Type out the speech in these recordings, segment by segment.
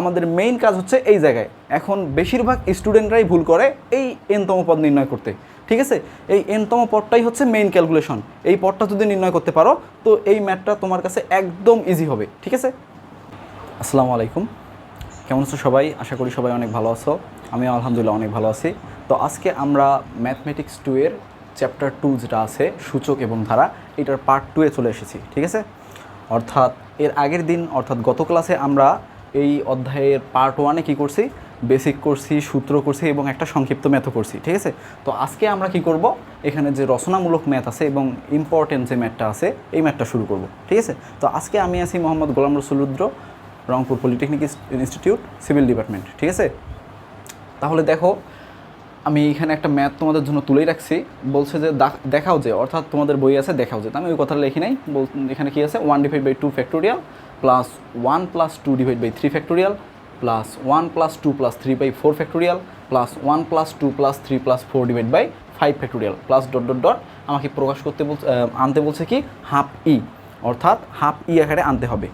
আমাদের মেইন কাজ হচ্ছে এই জায়গায়। এখন বেশিরভাগ স্টুডেন্টরাই ভুল করে এই এনতম পদ নির্ণয় করতে। ঠিক আছে? এই এনতম পদটাই হচ্ছে মেইন ক্যালকুলেশন এই পদটা যদি নির্ণয় করতে পারো, তো এই ম্যাথটা তোমার কাছে একদম ইজি হবে। ঠিক আছে? আসসালামু আলাইকুম। কেমন আছো সবাই? আশা করি সবাই অনেক ভালো আছো। আমিও আলহামদুলিল্লাহ অনেক ভালো আছি। তো আজকে আমরা ম্যাথমেটিক্স টু এর চ্যাপ্টার টু যেটা আছে, সূচক এবং ধারা, এটার পার্ট টুয়ে চলে এসেছি। ঠিক আছে? অর্থাৎ এর আগের দিন, অর্থাৎ গত ক্লাসে আমরা এই অধ্যায়ের পার্ট ওয়ানে কী করছি? বেসিক করছি, সূত্র করছি এবং একটা সংক্ষিপ্ত ম্যাথও করছি, ঠিক আছে? তো আজকে আমরা কি করব? এখানে যে রচনামূলক ম্যাথ আছে এবং ইম্পর্টেন্ট যে ম্যাথটা আছে, এই ম্যাথটা শুরু করব, ঠিক আছে? তো আজকে আমি আছি Mohammad Golam রসুলুদ্র Rangpur polytechnic institute civil department ঠিক আছে? তাহলে দেখো, আমি এখানে একটা ম্যাথ তোমাদের জন্য তুলেই রাখছি। বলছে যে দাখ- দেখাও যে, অর্থাৎ তোমাদের বই আছে, দেখাও যে। আমি ওই কথাটা লিখি নাই। এখানে কি আছে? One divide by two factorial plus one plus two divide by three factorial plus one plus two plus three by four factorial plus one plus two plus three plus four divide by five factorial plus dot dot dot আমাকে প্রকাশ করতে বলছে আনতে বলছে কি? Half ই অর্থাৎ half ই আকারে আনতে হবে।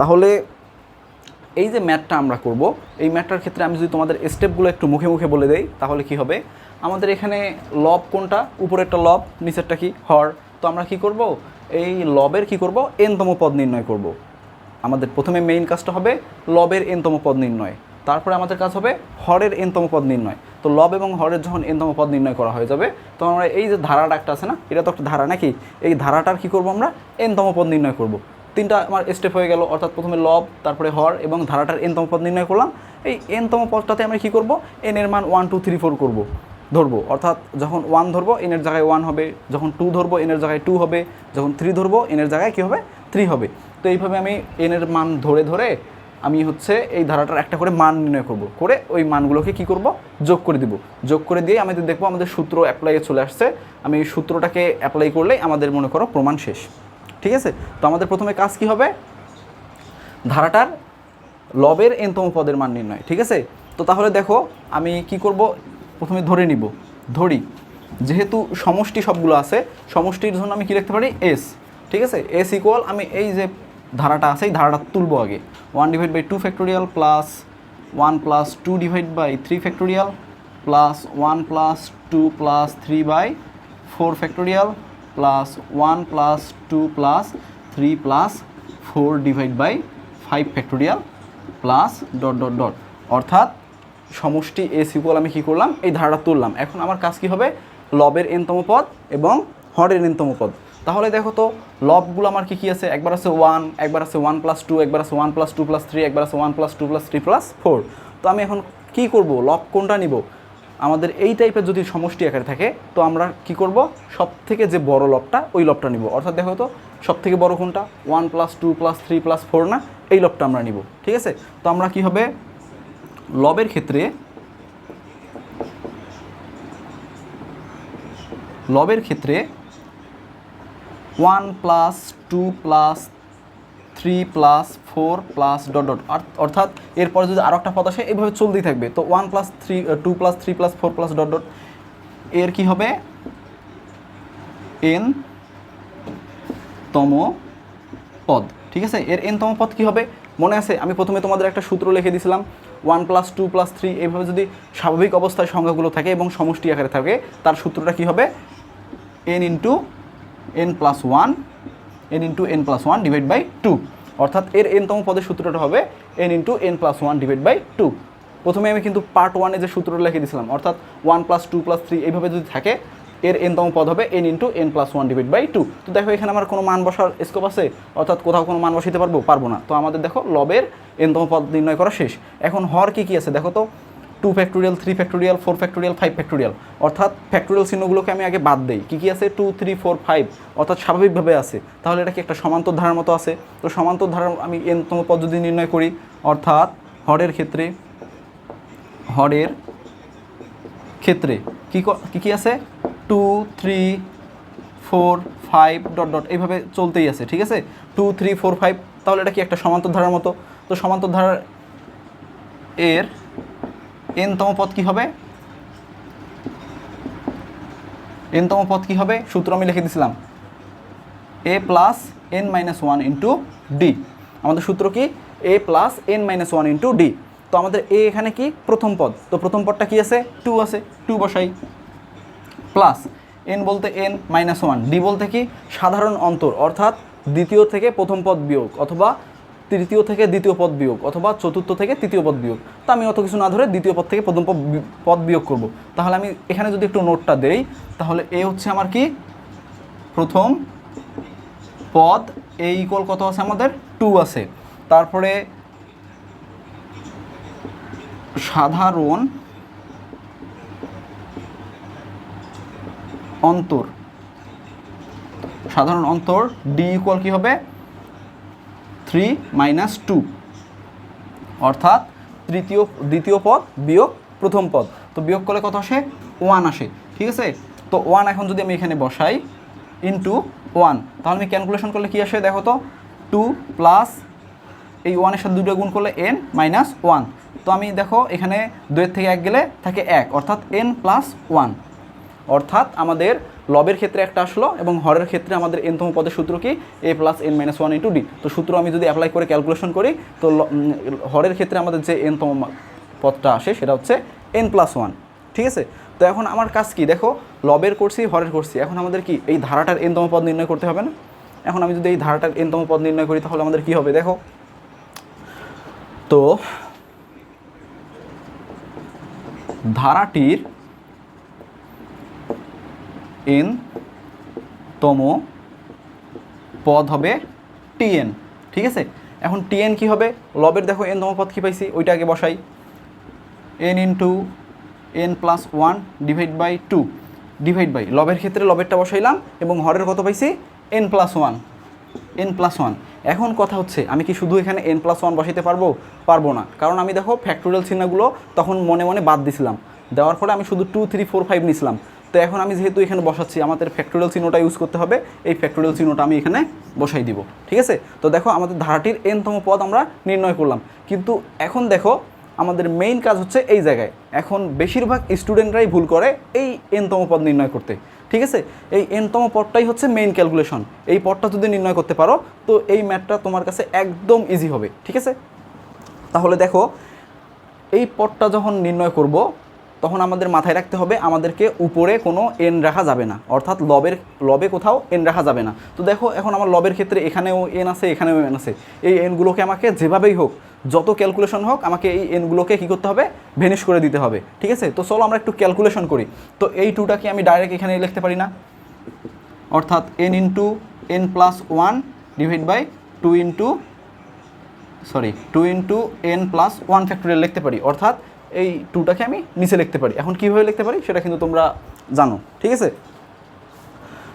তাহলে এই যে ম্যাথটা আমরা করব, এই ম্যাথটার ক্ষেত্রে আমি যদি তোমাদের স্টেপগুলো একটু মুখে মুখে বলে দেই, তাহলে কি হবে? আমাদের এখানে লব কোনটা? উপরেরটা লব, নিচেরটা কি? হর। তো আমরা কি করব? এই লবের কি করব? এনতম পদ নির্ণয় করব। আমাদের প্রথমে মেইন কাজটা হবে লবের এনতম পদ নির্ণয়। তারপরে আমাদের কাজ হবে হরের এনতম পদ নির্ণয়। তো লব এবং হরের যখন এনতম পদ নির্ণয় করা হয়ে যাবে, তখন আমরা এই যে ধারাটা একটা আছে না, এটা তো একটা ধারা নাকি? এই ধারাটার কি করব আমরা? এনতম পদ নির্ণয় করব। তিনটা আমার স্টেপ হয়ে গেল, অর্থাৎ প্রথমে লব, তারপরে হর এবং ধারাটার এনতম পদ নির্ণয় করলাম। এই এনতম পদটাতে আমরা কী করব? এন এর মান ওয়ান টু থ্রি ফোর করব, ধরবো। অর্থাৎ যখন ওয়ান ধরবো এনের জায়গায় ওয়ান হবে, যখন টু ধরবো এনের জায়গায় টু হবে, যখন থ্রি ধরবো এনের জায়গায় কী হবে? থ্রি হবে। তো এইভাবে আমি এনের মান ধরে ধরে আমি হচ্ছে এই ধারাটার একটা করে মান নির্ণয় করব। করে ওই মানগুলোকে কি করব? যোগ করে দিব। যোগ করে দিয়ে আমাদের দেখব আমাদের সূত্র অ্যাপ্লাইয়ে চলে আসছে। আমি এই সূত্রটাকে অ্যাপ্লাই করলেই আমাদের মনে করো প্রমাণ শেষ। ঠিক আছে? তো আমাদের প্রথমে কাজ কি হবে? ধারাটার লবের এনতম পদের মান নির্ণয়। ঠিক আছে? তো তাহলে দেখো, আমি কি করব? প্রথমে ধরে নিব। ধরি। যেহেতু সমষ্টি সবগুলো আছে, সমষ্টির জন্য আমি কি লিখতে পারি? এস ঠিক আছে? এস ইকুয়াল আমি এই যে ধারাটা আছে, এই ধারাটা তুলবো আগে। One divide by two factorial plus one plus two divide by three factorial plus one plus two plus three by four factorial plus one plus two plus three plus four divide by five factorial plus dot dot dot অর্থাৎ সমষ্টি এ equal আমি কী করলাম? এই ধারাটা তুললাম। এখন আমার কাজ কী হবে? লবের এনতম পদ এবং হরের এনতম পদ। তাহলে দেখো তো, লবগুলো আমার কী কী আছে? একবার আছে ওয়ান একবার আছে ওয়ান প্লাস টু একবার আছে one plus two plus three একবার আছে one plus two plus three plus four তো আমি এখন কী করব? লব কোনটা নিব? আমাদের এই টাইপের যদি সমষ্টি আকারে থাকে, তো আমরা কি করব? সব থেকে যে বড় লবটা, ওই লবটা নিব। অর্থাৎ দেখো তো সব থেকে বড় কোনটা? One plus two plus three plus four না? এই লবটা আমরা নিব। ঠিক আছে? তো আমরা কি হবে? লবের ক্ষেত্রে লবের ক্ষেত্রে one plus two plus three plus four plus dot dot অর্থাৎ এরপরে যদি আরও একটা পদ আসে, এইভাবে চলতেই থাকবে। তো one plus three two plus three plus four plus dot dot এর কি হবে? এন তম পদ। ঠিক আছে? এর এন তম পদ কী হবে? মনে আছে? আমি প্রথমে তোমাদের একটা সূত্র লিখে দিয়েছিলাম one plus two plus three এইভাবে যদি স্বাভাবিক অবস্থায় সংখ্যাগুলো থাকে এবং সমষ্টি আকারে থাকে, তার সূত্রটা কী হবে? N into n plus one n into n plus one divide by two অর্থাৎ এর এনতম পদের সূত্রটা হবে n into n plus one divide by two প্রথমে আমি কিন্তু পার্ট ওয়ানে যে সূত্রটা লিখে দিয়েছিলাম, অর্থাৎ one plus two plus three এইভাবে যদি থাকে, এর এনতম পদ হবে n into n plus one divide by two তো দেখো এখানে আমার কোনো মান বসার স্কোপ আছে? অর্থাৎ কোথাও কোনো মান বসাইতে পারব? পারব না। তো আমাদের দেখো, লবের এনতম পদ নির্ণয় করা শেষ। এখন হর কী কী আছে? দেখো তো two factorial three factorial four factorial five factorial অর্থাৎ ফ্যাক্টোরিয়াল চিহ্নগুলোকে আমি আগে বাদ দেই। কী কী আছে? টু থ্রি ফোর ফাইভ অর্থাৎ স্বাভাবিকভাবে আছে। তাহলে এটা কি একটা সমান্তর ধারার মতো আছে। তো সমান্তর ধারার আমি এনতম পদ্ধতি নির্ণয় করি। অর্থাৎ হরের ক্ষেত্রে হরের ক্ষেত্রে কী ক- কী আছে? Two three four five dot dot এইভাবে চলতেই আছে, ঠিক আছে? টু থ্রি ফোর ফাইভ তাহলে এটা কি একটা সমান্তর ধারার মতো? তো সমান্তর ধারার এর এনতম পদ কি হবে? এনতম পদ কি হবে? সূত্র আমি লিখে দিছিলাম। A plus n minus one into d আমাদের সূত্র কি? A plus n minus one into d তো আমাদের এ এখানে কি? প্রথম পদ। তো প্রথম পদটা কি আছে? টু আছে। টু বসাই। প্লাস এন বলতে এন মাইনাস ওয়ান ডি বলতে কি? সাধারণ অন্তর, অর্থাৎ দ্বিতীয় থেকে প্রথম পদ বিয়োগ, অথবা তৃতীয় থেকে দ্বিতীয় পদ বিয়োগ অথবা চতুর্থ থেকে তৃতীয় পদ বিয়োগ। তো আমি অত কিছু না ধরে দ্বিতীয় পদ থেকে প্রথম পদ বিয়োগ করব। তাহলে আমি এখানে যদি একটু নোটটা দেই, তাহলে এ হচ্ছে আমার কি? প্রথম পদ, এ ইকুয়াল কত আছে আমাদের? টু আছে। তারপরে সাধারণ অন্তর। সাধারণ অন্তর ডি ইকুয়াল কী হবে? থ্রি মাইনাস টু অর্থাৎ তৃতীয়, দ্বিতীয় পদ বিয়োগ প্রথম পদ। তো বিয়োগ করলে কত আসে? ওয়ান আসে। ঠিক আছে? তো ওয়ান এখন যদি আমি এখানে বসাই ইন্টু ওয়ান তাহলে আমি ক্যালকুলেশন করলে কী আসে? দেখো তো টু প্লাস এই ওয়ানের সাথে দুটো গুণ করলে এন মাইনাস ওয়ান তো আমি দেখো, এখানে দুয়ের থেকে এক গেলে থাকে এক, অর্থাৎ এন প্লাস ওয়ান অর্থাৎ আমাদের লবের ক্ষেত্রে একটা আসলো এবং হরের ক্ষেত্রে আমাদের এনতম পদের সূত্র কি? A plus n minus one into d তো সূত্র আমি যদি অ্যাপ্লাই করে ক্যালকুলেশন করি, তো হরের ক্ষেত্রে আমাদের যে এনতম পদটা আসে, সেটা হচ্ছে এন প্লাস ওয়ান ঠিক আছে? তো এখন আমার কাজ কি? দেখো, লবের করছি, হরের করছি। এখন আমাদের কি? এই ধারাটার এনতম পদ নির্ণয় করতে হবে না? এখন আমি যদি এই ধারাটার এনতম পদ নির্ণয় করি, তাহলে আমাদের কি হবে? দেখো। তো ধারাটির এন তম পদ হবে টিএন, ঠিক আছে? এখন টিএন কি হবে? লবের দেখো এন তম পদ কি পাইছি? ওইটা আগে বসাই। N into n plus one divide by two, divide by, লবের ক্ষেত্রে লবেরটা বসাইলাম এবং হরের কত পাইছি? N plus one, n plus one. এখন কথা হচ্ছে, আমি কি শুধু এখানে এন প্লাস ওয়ান বসাইতে পারব? পারব না, কারণ আমি দেখো ফ্যাক্টোরিয়াল চিহ্নগুলো তখন মনে মনে বাদ দিছিলাম। দেওয়ার ফলে আমি শুধু টু থ্রি ফোর ফাইভ নিছিলাম। তো এখন আমি যেহেতু এখানে বসাচ্ছি, আমাদের ফ্যাক্টোরিয়াল চিহ্নটা ইউজ করতে হবে, এই ফ্যাক্টোরিয়াল চিহ্নটা আমি এখানে বসাই দিব, ঠিক আছে? তো দেখো, আমাদের ধারাটির এনতম পদ আমরা নির্ণয় করলাম। কিন্তু এখন দেখো, আমাদের মেইন কাজ হচ্ছে এই জায়গায়। এখন বেশিরভাগ স্টুডেন্টরাই ভুল করে এই এনতম পদ নির্ণয় করতে, ঠিক আছে? এই এনতম পদটাই হচ্ছে মেইন ক্যালকুলেশন এই পদটা যদি নির্ণয় করতে পারো, তো এই ম্যাথটা তোমার কাছে একদম ইজি হবে, ঠিক আছে? তাহলে দেখো, এই পদটা যখন নির্ণয় করব তখন আমাদের মাথায় রাখতে হবে আমাদেরকে উপরে কোনো এন রাখা যাবে না। অর্থাৎ লবের, লবে কোথাও এন রাখা যাবে না। তো দেখো, এখন আমার লবের ক্ষেত্রে এখানেও এন আছে, এখানেও এন আছে। এই এনগুলোকে আমাকে যেভাবেই হোক, যত ক্যালকুলেশন হোক, আমাকে এই এনগুলোকে কী করতে হবে? ভেনিশ করে দিতে হবে। ঠিক আছে? তো চলো আমরা একটু ক্যালকুলেশন করি। তো এই টুটাকে আমি ডাইরেক্ট এখানে লিখতে পারি না। অর্থাৎ n into n plus one divide by two into sorry two into n plus one factorial লিখতে পারি। অর্থাৎ এই টুটাকে আমি নিচে লিখতে পারি। এখন কীভাবে লিখতে পারি সেটা কিন্তু তোমরা জানো, ঠিক আছে?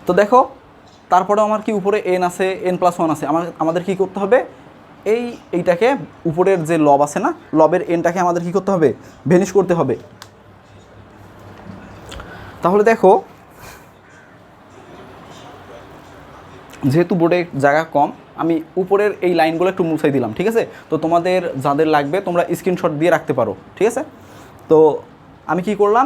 তো দেখো, তারপরেও আমার কি উপরে এন আছে এন প্লাস ওয়ান আছে, আমার আমাদের কী করতে হবে? এই, এইটাকে উপরের যে লব আছে না, লবের এনটাকে আমাদের কী করতে হবে? ভেনিশ করতে হবে। তাহলে দেখো, যেহেতু বোর্ডে জায়গা কম আমি উপরের এই লাইনগুলো একটু মুছাই দিলাম, ঠিক আছে? তো তোমাদের যাদের লাগবে তোমরা স্ক্রিনশট দিয়ে রাখতে পারো, ঠিক আছে? তো আমি কি করলাম?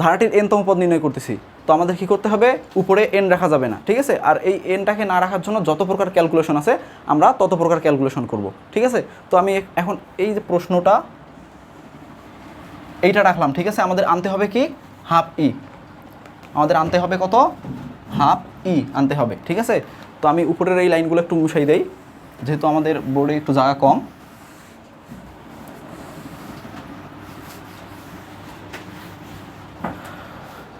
ধারাটির এনতম পদ নির্ণয় করতেছি। তো আমাদের কি করতে হবে? উপরে এন রাখা যাবে না, ঠিক আছে? আর এই এনটাকে না রাখার জন্য যত প্রকার ক্যালকুলেশন আছে, আমরা তত প্রকার ক্যালকুলেশন করব, ঠিক আছে? তো আমি এখন এই যে প্রশ্নটা, এইটা রাখলাম, ঠিক আছে? আমাদের আনতে হবে কি? হাফ ই আমাদের আনতে হবে কত? হাফ ই আনতে হবে, ঠিক আছে? তো আমি উপরের এই লাইনগুলো একটু মুছাই দেই, যেহেতু আমাদের বোর্ডে একটু জায়গা কম।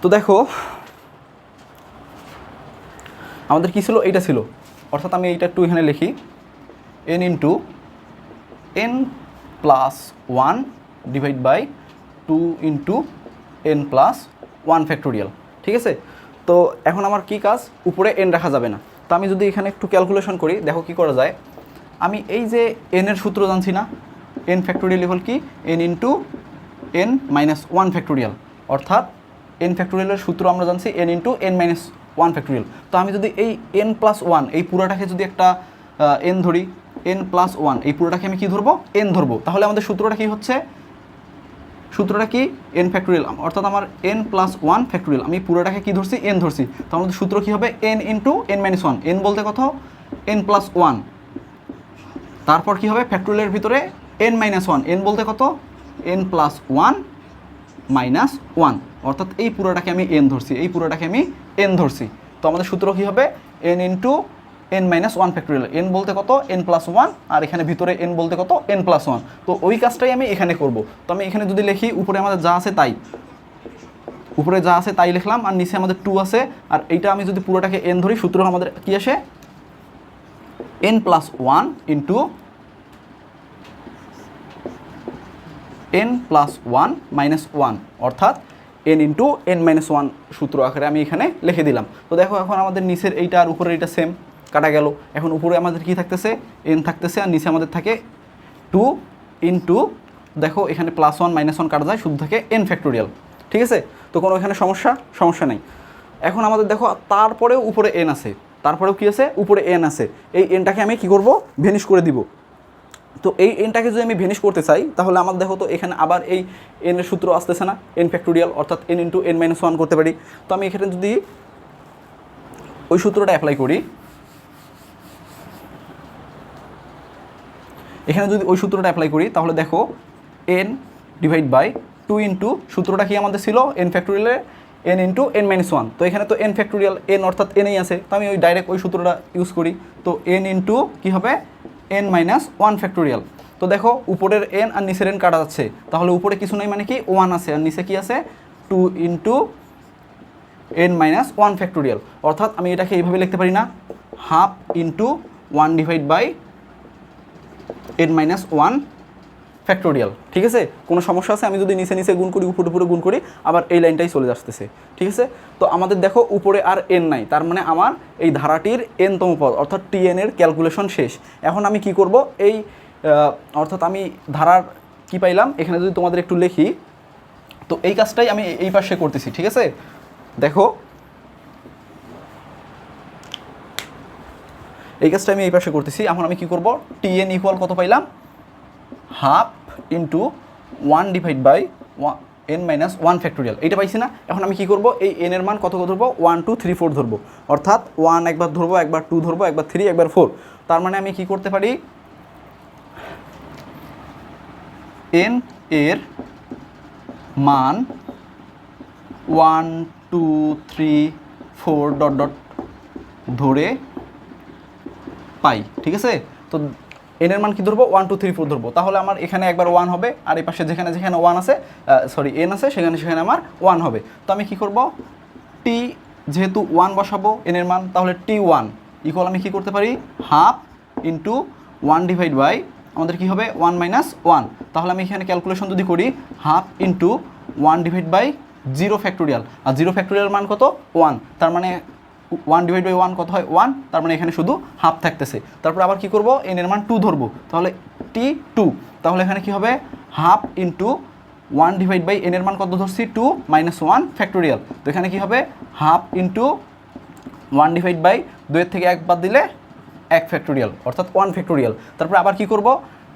তো দেখো, আমাদের কী ছিল? এইটা ছিল। অর্থাৎ আমি এইটা একটু এখানে লিখি। N into n plus one divide by two into n plus one factorial ঠিক আছে? তো এখন আমার কি কাজ? উপরে এন রাখা যাবে না। তো আমি যদি এখানে একটু ক্যালকুলেশন করি, দেখো কি করা যায়। আমি এই যে এন এর সূত্র জানছি না এন ফ্যাক্টোরিয়াল ইকুয়াল কি? N into n minus one factorial অর্থাৎ এন ফ্যাক্টোরিয়ালের সূত্র আমরা জানছি n into n minus one factorial তো আমি যদি এই এন প্লাস ওয়ান এই পুরোটাকে যদি একটা এন ধরি এন প্লাস ওয়ান এই পুরোটাকে আমি কি ধরবো? এন ধরবো। তাহলে আমাদের সূত্রটা কি হচ্ছে? সূত্রটা কি? এন ফ্যাক্টোরিয়াল অর্থাৎ আমার এন প্লাস ওয়ান ফ্যাক্টোরিয়াল আমি পুরোটাকে কী ধরছি? এন ধরছি। তো আমাদের সূত্র কী হবে? N into n minus one n বলতে কত? এন প্লাস ওয়ান তারপর কী হবে? ফ্যাক্টোরিয়ালের ভিতরে এন মাইনাস ওয়ান এন বলতে কত? N plus one minus one অর্থাৎ এই পুরোটাকে আমি এন ধরছি। এই পুরোটাকে আমি এন ধরছি। তো আমাদের সূত্র কী হবে? N into n minus one factorial n বলতে কত? এন প্লাস ওয়ান আর এখানে ভিতরে এন বলতে কত? এন প্লাস ওয়ান তো ওই কাজটাই আমি এখানে করব। তো আমি এখানে যদি লিখি, উপরে আমাদের যা আছে তাই। উপরে যা আছে তাই লিখলাম, আর নিচে আমাদের টু আছে। আর এইটা আমি যদি পুরোটাকে এন ধরি, সূত্র আমাদের কি আসে? N plus one into n plus one minus one অর্থাৎ n into n minus one সূত্র আকারে আমি এখানে লিখে দিলাম। তো দেখো এখন আমাদের নিচের এইটা আর উপরের এইটা সেম কাটা গেল। এখন উপরে আমাদের কি থাকতেছে? এন থাকতেছে আর নিচে আমাদের থাকে টু ইন টু দেখো এখানে প্লাস ওয়ান মাইনাস ওয়ান কাটা যায়, শুধু থাকে এন ফ্যাক্টোরিয়াল ঠিক আছে? তো কোনো এখানে সমস্যা? সমস্যা নেই। এখন আমাদের দেখো, তারপরেও উপরে এন আছে। তারপরেও কি আছে? উপরে এন আছে। এই এনটাকে আমি কি করব? ভেনিশ করে দিব। তো এই এনটাকে যদি আমি ভেনিশ করতে চাই, তাহলে আমার দেখো তো এখানে আবার এই এনের সূত্র আসতেছে না। এন ফ্যাক্টোরিয়াল অর্থাৎ n into n minus one করতে পারি। তো আমি এখানে যদি ওই সূত্রটা অ্যাপ্লাই করি এখানে যদি ওই সূত্রটা অ্যাপ্লাই করি, তাহলে দেখো n divide by two into সূত্রটা কি আমাদের ছিল? N ফ্যাক্টোরিয়ালের n into n minus one তো এখানে তো এন ফ্যাক্টোরিয়াল এন অর্থাৎ এনেই আছে। তো আমি ওই ডাইরেক্ট ওই সূত্রটা ইউজ করি। তো এন ইন্টু কী হবে? এন মাইনাস ওয়ান ফ্যাক্টোরিয়াল তো দেখো উপরের এন আর নিচের এন কাটা যাচ্ছে। তাহলে উপরে কিছু নাই মানে কি? ওয়ান আছে। আর নিচে কি আছে? Two into n minus one factorial অর্থাৎ আমি এটাকে এইভাবে লিখতে পারি না। Half into one divide by n minus one factorial ঠিক আছে? কোনো সমস্যা আছে? আমি যদি নিচে নিচে গুণ করি, উপরে উপরে গুণ করি, আবার এই লাইনটাই চলে আসতেছে ঠিক আছে? তো আমাদের দেখো, উপরে আর এন নাই, তার মানে আমার এই ধারাটির এনতম পদ, অর্থাৎ টি এন এর ক্যালকুলেশন শেষ। এখন আমি কি করব? এই অর্থাৎ আমি ধারার কি পাইলাম? এখানে যদি তোমাদের একটু লিখি, তো এই কাজটাই আমি এই পাশে করতেছি, ঠিক আছে? দেখো এই কাজটা আমি এই পাশে করতেছি। এখন আমি কি করব? টি এন ইকুয়াল কত পাইলাম? Half into one divide by n minus one factorial এটা পাইছি না। এখন আমি কি করব? এই এনের মান কত কত ধরবো? ওয়ান টু থ্রি ফোর ধরবো। অর্থাৎ ওয়ান একবার ধরবো, একবার টু ধরবো, একবার থ্রি একবার ফোর তার মানে আমি কি করতে পারি? এন এর মান one two three four dot dot ধরে পাই, ঠিক আছে? তো এনের মান কি ধরবো? ওয়ান টু থ্রি ফোর ধরবো। তাহলে আমার এখানে একবার ওয়ান হবে, আর এই পাশে যেখানে যেখানে ওয়ান আছে সরি এন আছে, সেখানে সেখানে আমার ওয়ান হবে। তো আমি কি করব? টি যেহেতু ওয়ান বসাবো এনের মান, তাহলে টি ওয়ান ইকুয়াল আমি কী করতে পারি? Half into one divide by আমাদের কী হবে? ওয়ান মাইনাস ওয়ান তাহলে আমি এখানে ক্যালকুলেশন যদি করি half into one divide by zero factorial R zero factorial মান কত? ওয়ান তার মানে ওয়ান ডিভাইড বাই ওয়ান কত হয়? ওয়ান তার মানে এখানে শুধু হাফ থাকতেছে। তারপর আবার কি করব? এন এর মান টু ধরবো। তাহলে টি টু তাহলে এখানে কি হবে? Half into one divide by n এর মান কত ধরছি? টু মাইনাস ওয়ান ফ্যাক্টোরিয়াল তো এখানে কি হবে? Half into one divide by দুইয়ের থেকে এক বাদ দিলে এক ফ্যাক্টোরিয়াল অর্থাৎ ওয়ান ফ্যাক্টোরিয়াল তারপর আবার কি করব?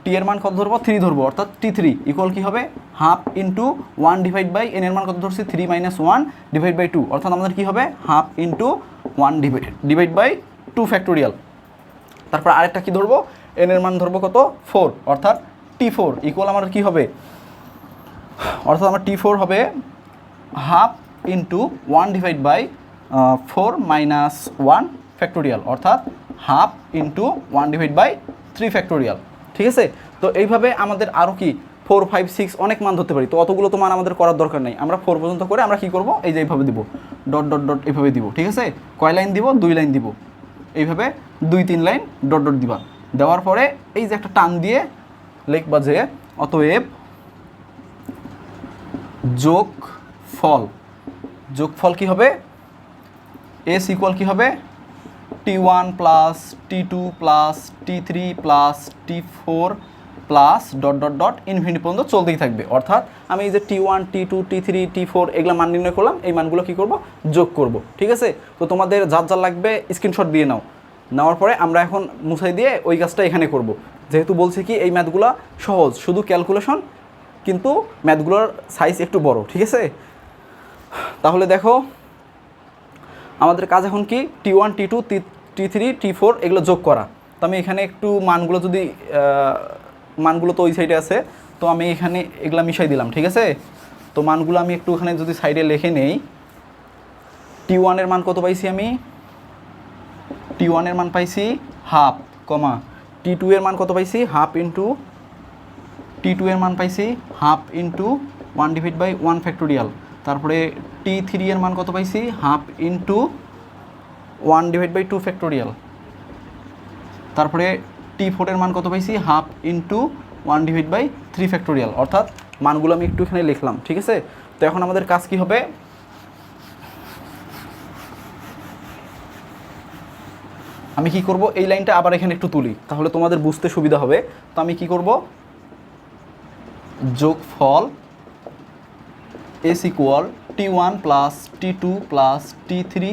টি এর মান কত ধরবো? থ্রি ধরবো, অর্থাৎ টি থ্রি ইকুয়াল কী হবে? Half into one divide by n এর মান কত ধরছি? Three minus one divide by two অর্থাৎ আমাদের কী হবে? Half into one divide divide by two factorial তারপর আরেকটা কি ধরবো? এন এর মান ধরবো কত? ফোর অর্থাৎ টি ফোর ইকুয়াল আমার কী হবে? অর্থাৎ আমার টি ফোর হবে half into one divide by four minus one factorial অর্থাৎ half into one divide by three factorial ঠিক আছে? তো এইভাবে আমাদের আরও কি ফোর ফাইভ সিক্স অনেক মান ধরতে পারি। তো অতগুলো তো মান আমাদের করার দরকার নেই। আমরা ফোর পর্যন্ত করে আমরা কী করব? এই যে এইভাবে দিব। ডট ডট ডট এইভাবে দিব। ঠিক আছে? কয় লাইন দিব? দুই লাইন দিব। এইভাবে দুই, তিন লাইন ডট ডট দিবা। দেওয়ার পরে এই যে একটা টান দিয়ে লিখবা যে অতএব যোগ ফল। যোগফল কি হবে? এস ইকুয়াল কী হবে? T one plus t two plus t three plus t four plus dot dot dot infinity পর্যন্ত চলতেই থাকবে। অর্থাৎ আমি এই যে t one t two t three t four এগুলো মান নির্ণয় করলাম, এই মানগুলো কী করব? যোগ করব। ঠিক আছে? তো তোমাদের যার যার লাগবে স্ক্রিনশট দিয়ে নাও। নেওয়ার পরে আমরা এখন মুছাই দিয়ে ওই কাজটা এখানে করব। যেহেতু বলছি কি এই ম্যাথগুলো সহজ, শুধু ক্যালকুলেশন কিন্তু ম্যাথগুলোর সাইজ একটু বড়, ঠিক আছে? তাহলে দেখো, আমাদের কাজ এখন কি? T one t two t three t four এগুলো যোগ করা। তো আমি এখানে একটু মানগুলো যদি মানগুলো তো ওই সাইডে আছে, তো আমি এখানে এগুলা মিশাই দিলাম, ঠিক আছে? তো মানগুলো আমি একটু ওখানে যদি সাইডে লিখে নেই টি ওয়ানের মান কত পাইছি আমি? টি ওয়ানের মান পাইছি হাফ কমা টি টু এর মান কত পাইছি? হাফ ইন্টু টি টু এর মান পাইছি half into one divide by one factorial তারপরে টি থ্রি এর মান কত পাইছি? Half into one divide by two factorial তারপরে টি ফোরের মান কত পাইছি? Half into one divide by three factorial অর্থাৎ মানগুলো আমি একটু এখানে লিখলাম, ঠিক আছে? তো এখন আমাদের কাজ কি হবে? আমি কি করব? এই লাইনটা আবার এখানে একটু তুলি, তাহলে তোমাদের বুঝতে সুবিধা হবে। তো আমি কি করব? যোগফল s equal t one plus t two plus t three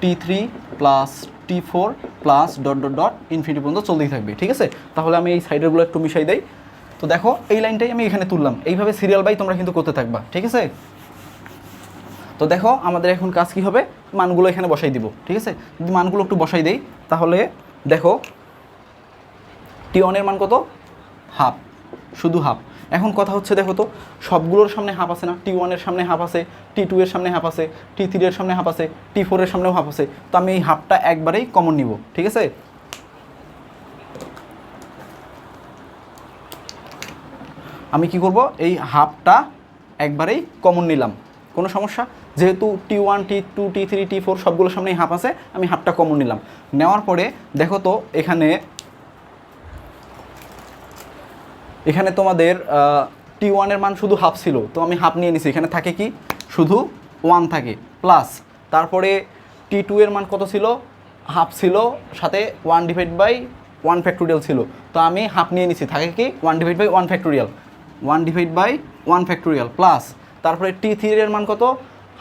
t three plus t four plus dot dot dot infinity পর্যন্ত চলতেই থাকবে, ঠিক আছে? তাহলে আমি এই সাইডেরগুলো একটু মিশাই দেই। তো দেখো, এই লাইনটাই আমি এখানে তুললাম। এইভাবে সিরিয়াল বাই তোমরা কিন্তু করতে থাকবা, ঠিক আছে? তো দেখো, আমাদের এখন কাজ কি হবে? মানগুলো এখানে বসাই দিব, ঠিক আছে? যদি মানগুলো একটু বসাই দেই, তাহলে দেখো টি ওয়ানের মান কত? হাফ শুধু হাফ। এখন কথা হচ্ছে, দেখো তো, সবগুলোর সামনে হাফ আছে না? টি ওয়ানের সামনে হাফ আছে টি টু এর সামনে হাফ আছে টি থ্রি এর সামনে হাফ আছে টি ফোরের সামনেও হাফ আছে। তো আমি এই হাফটা একবারেই কমন নিব, ঠিক আছে? আমি কি করব? এই হাফটা একবারেই কমন নিলাম। কোনো সমস্যা? যেহেতু t one t two t three t four সবগুলোর সামনেই হাফ আছে, আমি হাফটা কমন নিলাম। নেওয়ার পরে, দেখো তো, এখানে এখানে তোমাদের টি ওয়ানের মান শুধু হাফ ছিল, তো আমি হাফ নিয়ে নিছি। এখানে থাকে কি? শুধু ওয়ান থাকে প্লাস তারপরে টি টু এর মান কত ছিল? হাফ ছিল, সাথে one divide by one factorial ছিল। তো আমি হাফ নিয়ে নিছি, থাকে কি? One divide by one factorial one divide by one factorial plus তারপরে টি থ্রি এর মান কত?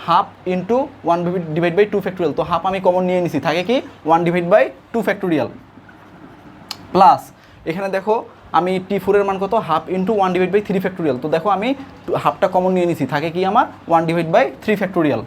Half into one divide by two factorial তো হাফ আমি কমন নিয়ে নিছি, থাকে কি? One divide by two factorial plus এখানে দেখো আমি টি ফোরের মান কত? Half into one divide by three factorial তো দেখো আমি হাফটা কমন নিয়ে নিছি। থাকে কি আমার? One divide by three factorial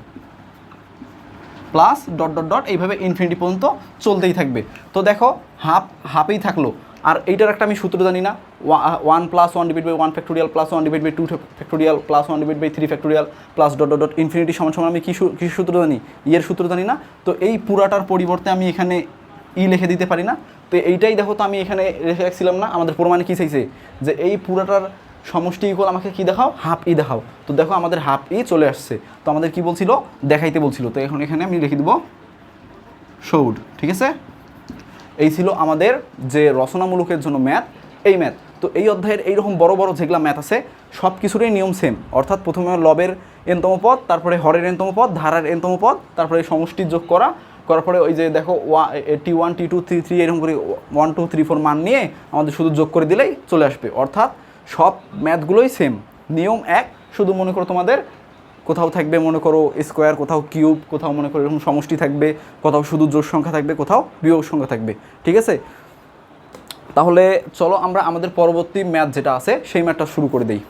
plus dot dot dot এইভাবে ইনফিনিটি পর্যন্ত চলতেই থাকবে। তো দেখো হাফ হাফেই থাকল। আর এইটার একটা আমি সূত্র জানি না। One plus one divide by one factorial plus one divide by two factorial plus one divide by three factorial plus dot dot dot infinity সমান সমান আমি কী সূ- কী সূত্র জানি? ইয়ের সূত্র জানি না। তো এই পুরাটার পরিবর্তে আমি এখানে ই লিখে দিতে পারি না। তো এইটাই দেখো তো আমি এখানে রেখে রাখছিলাম না, আমাদের প্রমাণে কী চাইছে? যে এই পুরাটার সমষ্টি ইকুয়াল আমাকে কি দেখাও? হাফ ই দেখাও। তো দেখো আমাদের হাফ ই চলে আসছে। তো আমাদের কি বলছিল? দেখাইতে বলছিল। তো এখন এখানে আমি লিখে দেবো সৌড ঠিক আছে? এই ছিল আমাদের যে রচনামূলকের জন্য ম্যাথ এই ম্যাথ তো এই অধ্যায়ের এইরকম বড় বড় যেগুলো ম্যাথ আছে সব কিছুরই নিয়ম সেম অর্থাৎ প্রথমে লবের এনতম পদ, তারপরে হরের এনতম পদ, ধারার এনতম পদ, তারপরে সমষ্টির যোগ করা করার পরে ওই যে দেখো ওয়া t one t two three three এরকম করে ওয়ান টু থ্রি ফোর মান নিয়ে আমাদের শুধু যোগ করে দিলেই চলে আসবে। অর্থাৎ সব ম্যাথগুলোই সেম নিয়ম এক, শুধু মনে করো তোমাদের কোথাও থাকবে, মনে করো স্কোয়ার কোথাও কিউব কোথাও মনে করো এরকম সমষ্টি থাকবে, কোথাও শুধু জোর সংখ্যা থাকবে, কোথাও বিয়োগ সংখ্যা থাকবে। ঠিক আছে? তাহলে চলো আমরা আমাদের পরবর্তী ম্যাথ যেটা আছে, সেই ম্যাথটা শুরু করে দিই।